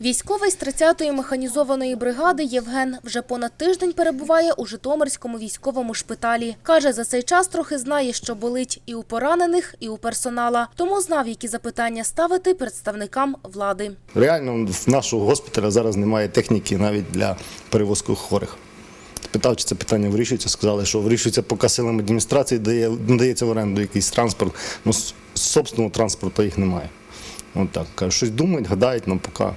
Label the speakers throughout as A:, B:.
A: Військовий з 30-ї механізованої бригади Євген вже понад тиждень перебуває у Житомирському військовому шпиталі. Каже, за цей час трохи знає, що болить і у поранених, і у персонала. Тому знав, які запитання ставити представникам влади.
B: Реально в нашого госпіталя зараз немає техніки навіть для перевозку хворих. Питав, чи це питання вирішується. Сказали, що вирішується поки силами адміністрації, дає, надається в оренду якийсь транспорт. Ну, собственного транспорту їх немає. От так. Щось думають, гадають, ну поки.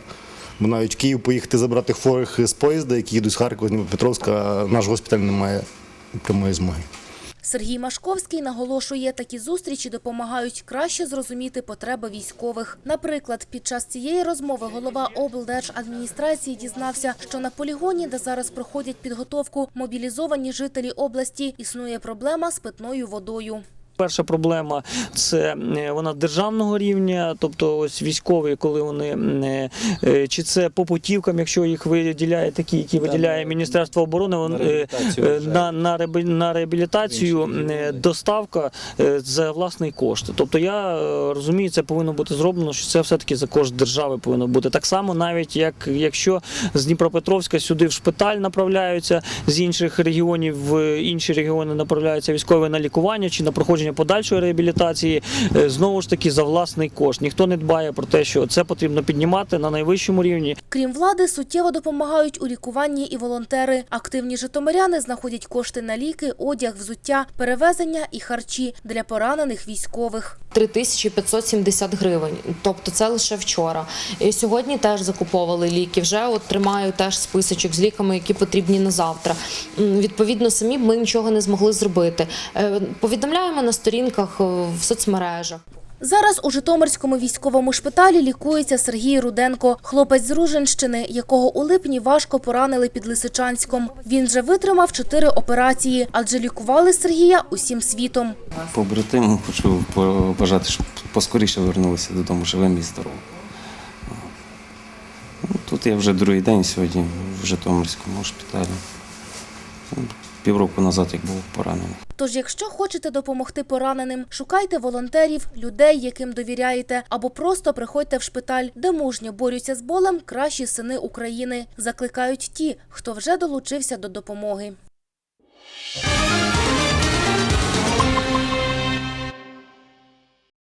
B: Навіть в Київ поїхати забрати хворих з поїзда, які їдуть з Харкова, з Дніпропетровська, наш госпіталь не має прямої змоги.
A: Сергій Машковський наголошує, такі зустрічі допомагають краще зрозуміти потреби військових. Наприклад, під час цієї розмови голова облдержадміністрації дізнався, що на полігоні, де зараз проходять підготовку мобілізовані жителі області, існує проблема з питною водою.
C: Перша проблема це е, вона державного рівня, тобто ось військові, коли вони е, е, чи це по путівкам, якщо їх виділяє такі, які виділяє Міністерство оборони, вон,
D: на реабілітацію
C: на, на, реабілітацію доставка за власний кошт. Тобто я розумію, це повинно бути зроблено, що це все-таки за кошт держави повинно бути. Так само, навіть як якщо з Дніпропетровська сюди в шпиталь направляються, з інших регіонів в інші регіони направляються військові на лікування чи на проходження подальшої реабілітації, е, знову ж таки за власний кошт. Ніхто не дбає про те, що це потрібно піднімати на найвищому рівні.
A: Крім влади, суттєво допомагають у лікуванні і волонтери. Активні житомиряни знаходять кошти на ліки, одяг, взуття, перевезення і харчі для поранених військових.
E: 3570 гривень. Тобто це лише вчора. І сьогодні теж закуповували ліки. Вже от тримаю теж списочок з ліками, які потрібні на завтра. Відповідно, самі б ми нічого не змогли зробити. Е, Повідомляємо на сторінках е, в соцмережах.
A: Зараз у Житомирському військовому шпиталі лікується Сергій Руденко, хлопець з Ружинщини, якого у липні важко поранили під Лисичанськом. Він вже витримав чотири операції, адже лікували Сергія усім світом.
D: Побратиму хочу побажати, щоб поскоріше вернулися додому живим і здоровим. Ну, Тут я вже другий день сьогодні в Житомирському шпиталі. Півроку назад, як був поранений.
A: Тож, якщо хочете допомогти пораненим, шукайте волонтерів, людей, яким довіряєте, або просто приходьте в шпиталь, де мужньо борються з болем кращі сини України. Закликають ті, хто вже долучився до допомоги.